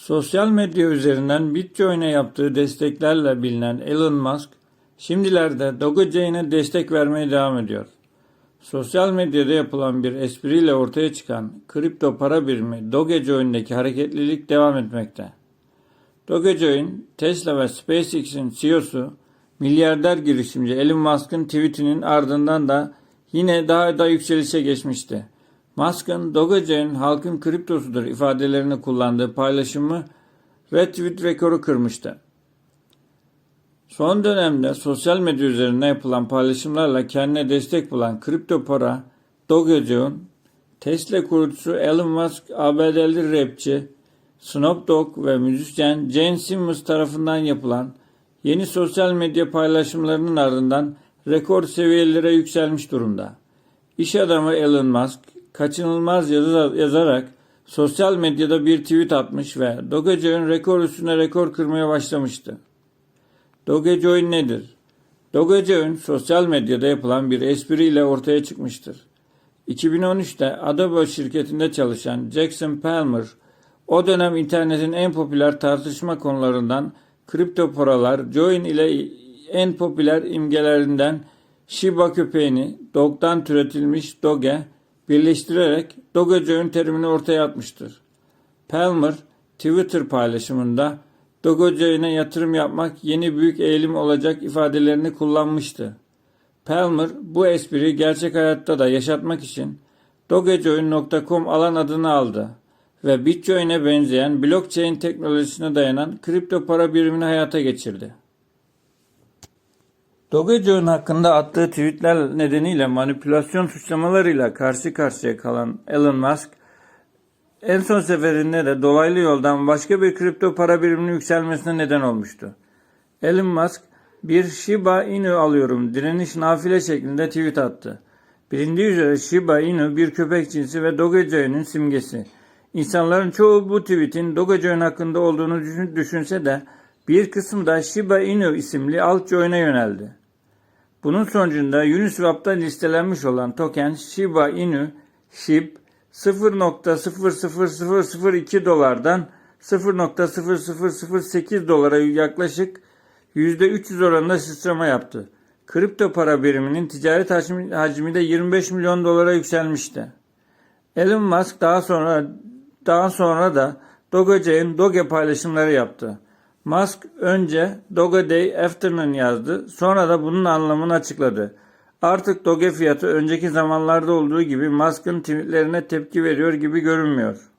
Sosyal medya üzerinden Bitcoin'e yaptığı desteklerle bilinen Elon Musk, şimdilerde Dogecoin'e destek vermeye devam ediyor. Sosyal medyada yapılan bir espriyle ortaya çıkan kripto para birimi Dogecoin'deki hareketlilik devam etmekte. Dogecoin, Tesla ve SpaceX'in CEO'su, milyarder girişimci Elon Musk'ın tweetinin ardından da yine daha da yükselişe geçmişti. Musk'ın Dogecoin halkın kriptosudur ifadelerini kullandığı paylaşımı retweet rekoru kırmıştı. Son dönemde sosyal medya üzerinden yapılan paylaşımlarla kendine destek bulan kripto para Dogecoin, Tesla kurucusu Elon Musk, ABD'li rapçi Snoop Dogg ve müzisyen Gene Simmons tarafından yapılan yeni sosyal medya paylaşımlarının ardından rekor seviyelere yükselmiş durumda. İş adamı Elon Musk kaçınılmaz yazarak sosyal medyada bir tweet atmış ve Dogecoin rekor üstüne rekor kırmaya başlamıştı. Dogecoin nedir? Dogecoin sosyal medyada yapılan bir espriyle ortaya çıkmıştır. 2013'te Adobe şirketinde çalışan Jackson Palmer, o dönem internetin en popüler tartışma konularından kripto paralar, Join ile en popüler imgelerinden Shiba köpeğini Dog'dan türetilmiş Doge birleştirerek Dogecoin terimini ortaya atmıştır. Palmer Twitter paylaşımında Dogecoin'e yatırım yapmak yeni büyük eğilim olacak ifadelerini kullanmıştı. Palmer bu espriyi gerçek hayatta da yaşatmak için Dogecoin.com alan adını aldı ve Bitcoin'e benzeyen blockchain teknolojisine dayanan kripto para birimini hayata geçirdi. Dogecoin hakkında attığı tweetler nedeniyle manipülasyon suçlamalarıyla karşı karşıya kalan Elon Musk, en son seferinde de dolaylı yoldan başka bir kripto para biriminin yükselmesine neden olmuştu. Elon Musk, bir Shiba Inu alıyorum direniş nafile şeklinde tweet attı. Bilindiği üzere Shiba Inu bir köpek cinsi ve Dogecoin'in simgesi. İnsanların çoğu bu tweetin Dogecoin hakkında olduğunu düşün- düşünse de bir kısmı da Shiba Inu isimli altcoin'e yöneldi. Bunun sonucunda Uniswap'ta listelenmiş olan token Shiba Inu SHIB 0.00002 dolardan 0.0008 dolara yaklaşık %300 oranında sıçrama yaptı. Kripto para biriminin ticaret hacmi, de 25 milyon dolara yükselmişti. Elon Musk daha sonra daha sonra da Dogecoin Doge paylaşımları yaptı. Musk önce Doge Day Afternoon yazdı, sonra da bunun anlamını açıkladı. Artık Doge fiyatı önceki zamanlarda olduğu gibi Musk'ın tweetlerine tepki veriyor gibi görünmüyor.